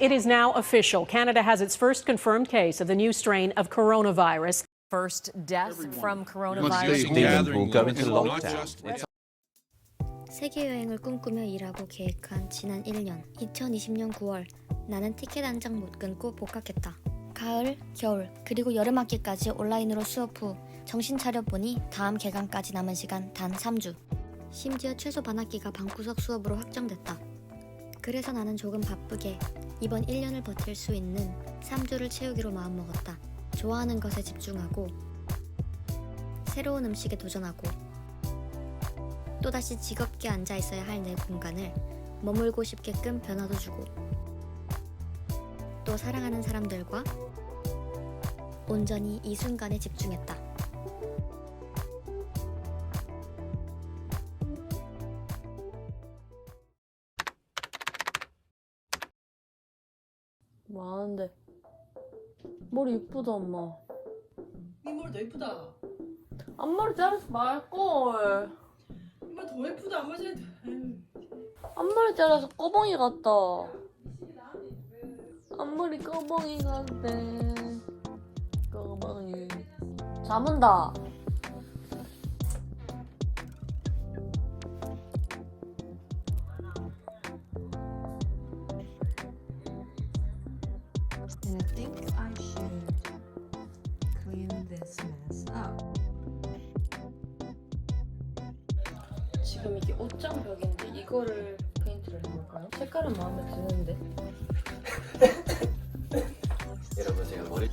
It is now official. Canada has its first confirmed case of the new strain of coronavirus. First death from stay coronavirus. will go into lockdown. 세계 여행을 꿈꾸며 일하고 계획한 지난 1년 2020년 9월 나는 티켓 한 장 못 끊고 복학했다. 가을, 겨울, 그리고 여름 학기까지 온라인으로 수업 후 정신 차려 보니 다음 개강까지 남은 시간 단 3주. 심지어 최소 반학기가 방구석 수업으로 확정됐다. 그래서 나는 조금 바쁘게 이번 1년을 버틸 수 있는 3주를 채우기로 마음먹었다. 좋아하는 것에 집중하고 새로운 음식에 도전하고 또다시 즐겁게 앉아 있어야 할 내 공간을 머물고 싶게끔 변화도 주고 또 사랑하는 사람들과 온전히 이 순간에 집중했다. 머리 이쁘다 엄마 이 머리 더 예쁘다. 앞머리 자르지 말걸 이 머리 더 예쁘다. 안 맞아야 돼. 앞머리 잘라서 꺼벙이 같다 앞머리 꺼벙이 같대 꺼벙이 잠은다 And 지금 이게 옷장 벽인데 이거를 페인트를 해볼까요? 색깔은 마음에 드는데. 여러분 제가 머리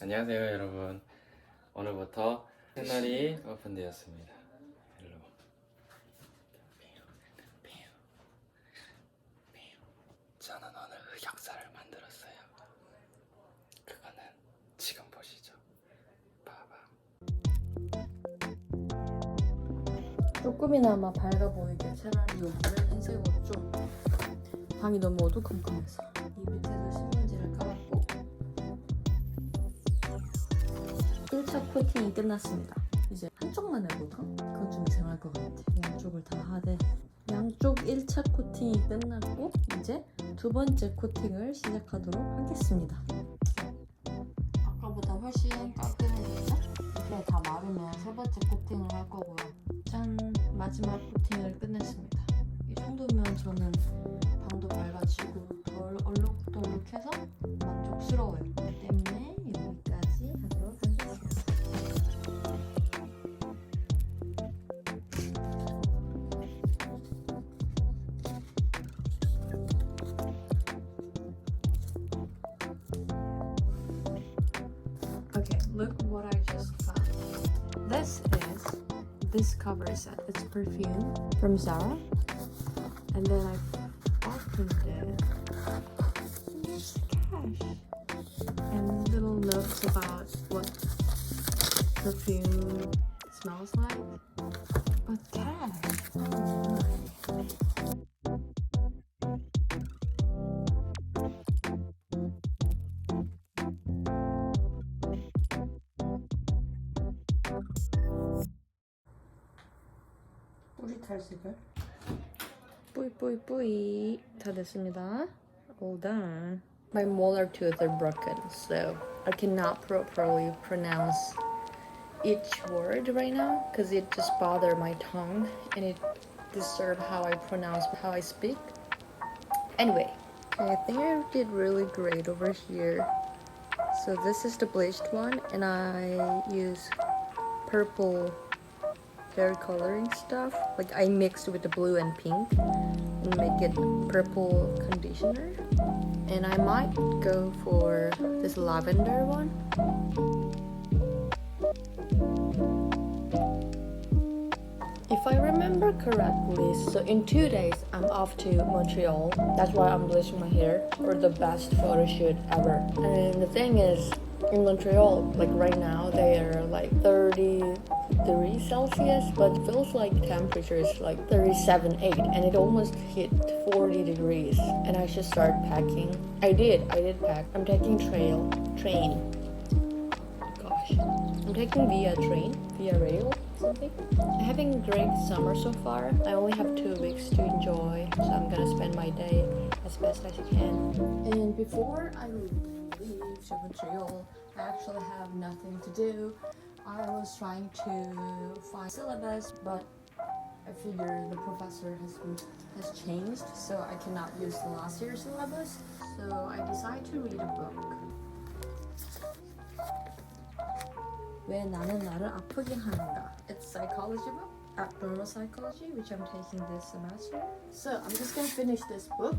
안녕하세요 여러분. 오늘부터 채널이 오픈되었습니다 조금이나마 밝아 보이게 차라리 여기를 흰색으로 좀 방이 너무 어두컴컴해서 이 밑에도 신문지를 깔았고 1차 코팅이 끝났습니다 이제 한쪽만 해볼까? 그건 좀 이상할 것 같아 양쪽을 다 하되 양쪽 1차 코팅이 끝났고 이제 두 번째 코팅을 시작하도록 하겠습니다 아까보다 훨씬 깔끔해졌죠? 이게 다 마르면 세 번째 코팅을 할 거고요 짠 마지막 코팅을 끝냈습니다. 이 정도면 저는 방도 밝아지고 덜 얼룩덜룩해서 만족스러워요 this cover set. It's perfume from Zara. And then I opened it. There's cash. And little notes about what perfume smells like. 뿌리 탈색을 뿌이뿌이뿌이 다 됐습니다 all done my molar tooth are broken so I cannot properly pronounce each word right now because it just bother my tongue and it disturb how I pronounce how I speak anyway I think I did really great over here so this is the bleached one and I use purple hair coloring stuff. Like I mixed with the blue and pink and make it purple conditioner. And I might go for this lavender one. If I remember correctly, so in two days I'm off to Montreal. That's why I'm bleaching my hair for the best photo shoot ever. And the thing is, in Montreal, like right now, they are like 33 Celsius, but feels like temperature is like 37, 8, and it almost hit 40 degrees. And I should start packing. I did, I did pack. I'm taking trail, train. Gosh, I'm taking via train, via rail, something. Having great summer so far. I only have two weeks to enjoy, so I'm gonna spend my day as best as I can. And before I leave Montreal, I actually have nothing to do. I was trying to find syllabus, but I figure the professor has been, has changed, so I cannot use the last year's syllabus. So I decided to read a book. 왜 나는 나를 아프게 하는가? It's psychology book, abnormal psychology, which I'm taking this semester. So I'm just gonna finish this book.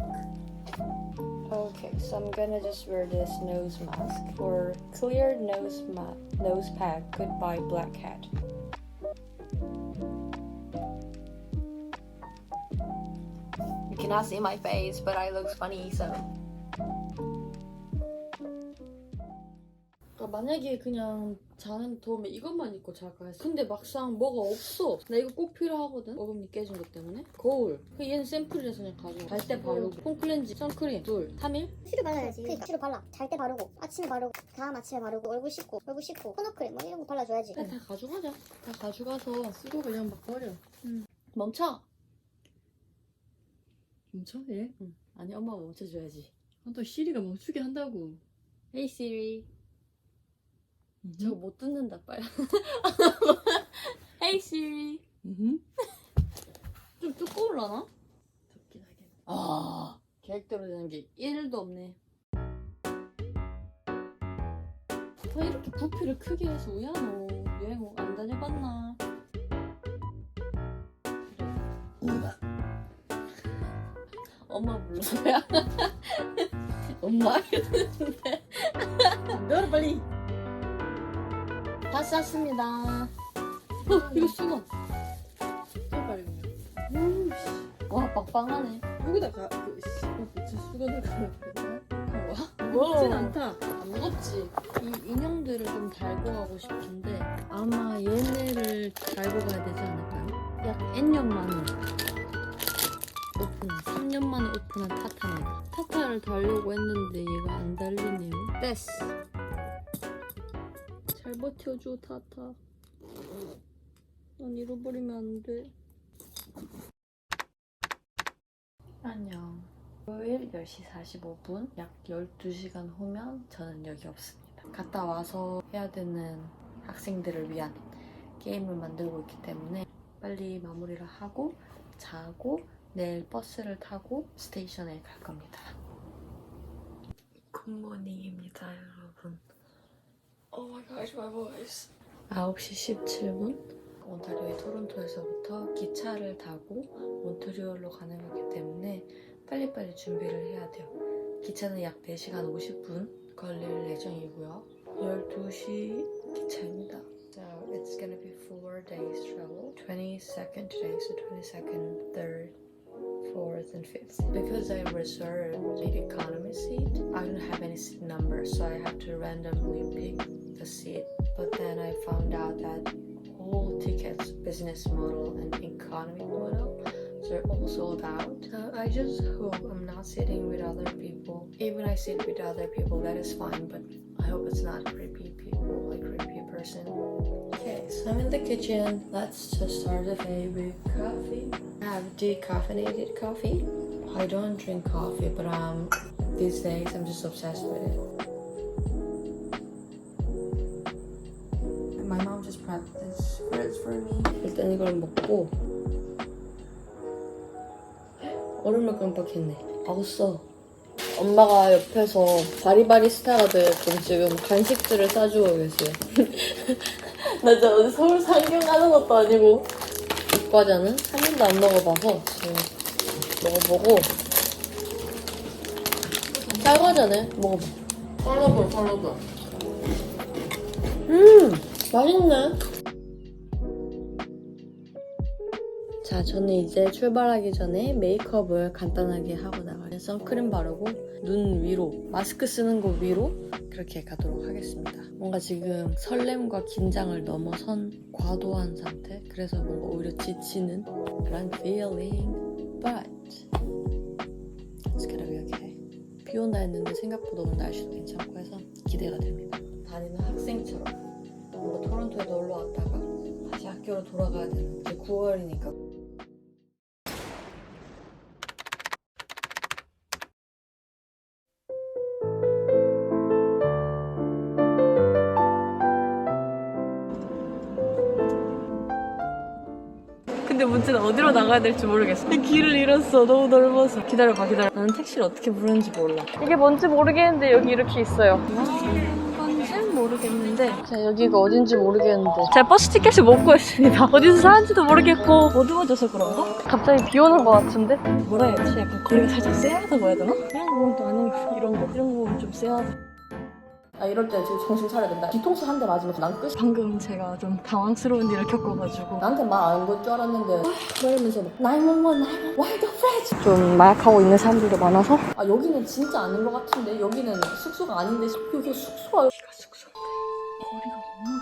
Okay, so I'm gonna just wear this nose mask for clear nose ma- nose pack. Goodbye, black cat. You cannot see my face, but I look funny, so. 아, 만약에 그냥 자는 도움에 이것만 입고 잘까 했어. 근데 막상 뭐가 없어. 나 이거 꼭 필요하거든. 어금니 깨진 것 때문에. 거울. 그 얘는 샘플이라서 그냥 가져와. 잘때 바르고. 폼클렌즈, 선크림, 둘, 3일. 시를 발라야지. 그러니까 시를 발라. 잘 때 바르고, 아침에 바르고, 다음 아침에 바르고, 얼굴 씻고, 얼굴 씻고, 코너크림 뭐 이런 거 발라줘야지. 그냥 다 가져가자. 다 가져가서 쓰고 그냥 막 버려. 응. 멈춰. 멈춰? 얘? 응. 아니 엄마가 멈춰줘야지. 아, 또 시리가 멈추게 한다고. Hey Siri. 음. 저거 못 듣는다 빨리. hey Siri. 음. 좀 두꺼울라나? 덥긴 하겠네. 아 계획대로 되는 게 1도 없네. 왜 이렇게 부피를 크게 해서 왜 하노? 여행 안 다녀봤나? 엄마 불러야 엄마 이러는데 너를 빨리. 다 쌌습니다. 어, 이거 수건. 제발. 음, 와 빵빵하네. 여기다 가. 그 씨, 저 수건을? 뭐? 무겁진 않다. 안 무겁지. 이 인형들을 좀 달고 가고 싶은데 아마 얘네를 달고 가야 되지 않을까요? 약 N년 만에 오픈한 3년 만에 오픈한 타타입니다. 타타를 달려고 했는데 얘가 안 달리네요. 됐어. 잘 버텨줘 타타. 난 잃어버리면 안 돼. 안녕. 토요일 10시 45분, 약 12시간 후면 저는 여기 없습니다. 갔다 와서 해야 되는 학생들을 위한 게임을 만들고 있기 때문에 빨리 마무리를 하고 자고 내일 버스를 타고 스테이션에 갈 겁니다. 굿모닝입니다, 여러분. Oh my gosh, my voice. 9시 17분. 온타리오의 토론토에서부터 기차를 타고 몬트리올로 가는 거기 때문에 빨리빨리 준비를 해야 돼요. 기차는 약 4시간 50분 걸릴 예정이고요. 12시 기차입니다. So it's gonna be four days travel. 22nd today, so 22nd, 3rd, 4th, and 5th. Because I reserved the economy seat, I don't have any seat number, so I have to randomly pick the seat. But then I found out that all tickets, business model and economy model, they're all sold out. I just hope I'm not sitting with other people. Even I sit with other people, that is fine, but I hope it's not creepy people, like creepy person. Okay, so I'm in the kitchen. Let's just start the day with coffee. I have decaffeinated coffee. I don't drink coffee, but um, these days I'm just obsessed with it. 일단 이걸 먹고 얼음을 깜빡했네. 써. 엄마가 옆에서 바리바리 스타가 되게끔 지금 간식들을 싸주고 계세요. 나 진짜 어디 서울 상경 가는 것도 아니고 이 과자는 한 번도 안 먹어봐서 지금 먹어보고 쌀과자네 먹어봐. 팔로버, 팔로버. 음 맛있네. 자, 저는 이제 출발하기 전에 메이크업을 간단하게 하고 나가요. 선크림 바르고 눈 위로, 마스크 쓰는 거 위로 그렇게 가도록 하겠습니다. 뭔가 지금 설렘과 긴장을 넘어선 과도한 상태. 그래서 뭔가 오히려 지치는 그런 feeling. But it's gonna be okay. 비 온다 했는데 생각보다 오늘 날씨도 괜찮고 해서 기대가 됩니다. 다니는 학생처럼 뭔가 토론토에 놀러 왔다가 다시 학교로 돌아가야 되는 이제 9월이니까 근데 문제는 어디로 나가야 될지 모르겠어. 이 길을 잃었어. 너무 넓어서. 기다려봐, 기다려. 나는 택시를 어떻게 부르는지 몰라. 이게 뭔지 모르겠는데 여기 이렇게 있어요. 모르겠는데. 자, 여기가 어딘지 모르겠는데. 제가 버스 티켓을 못 구했습니다. 어디서 사는지도 모르겠고. 어두워져서 그런가? 갑자기 비 오는 것 같은데? 뭐라 해야지? 약간 거리가 살짝 쎄하다고 해야 되나? 그냥 뭐또 아니고 이런 거. 이런 거 좀 쎄하다. 아 이럴 때 지금 정신 차려야 된다 뒤통수 한 대 맞으면 난 끝이 방금 제가 좀 당황스러운 일을 겪어가지고. 나한테 말 안 걸 줄 알았는데 그러면서 막 911, 911, why the flash? 좀 마약하고 있는 사람들도 많아서 아 여기는 진짜 아닌 것 같은데 여기는 숙소가 아닌데 여기 숙소가 거리가 너무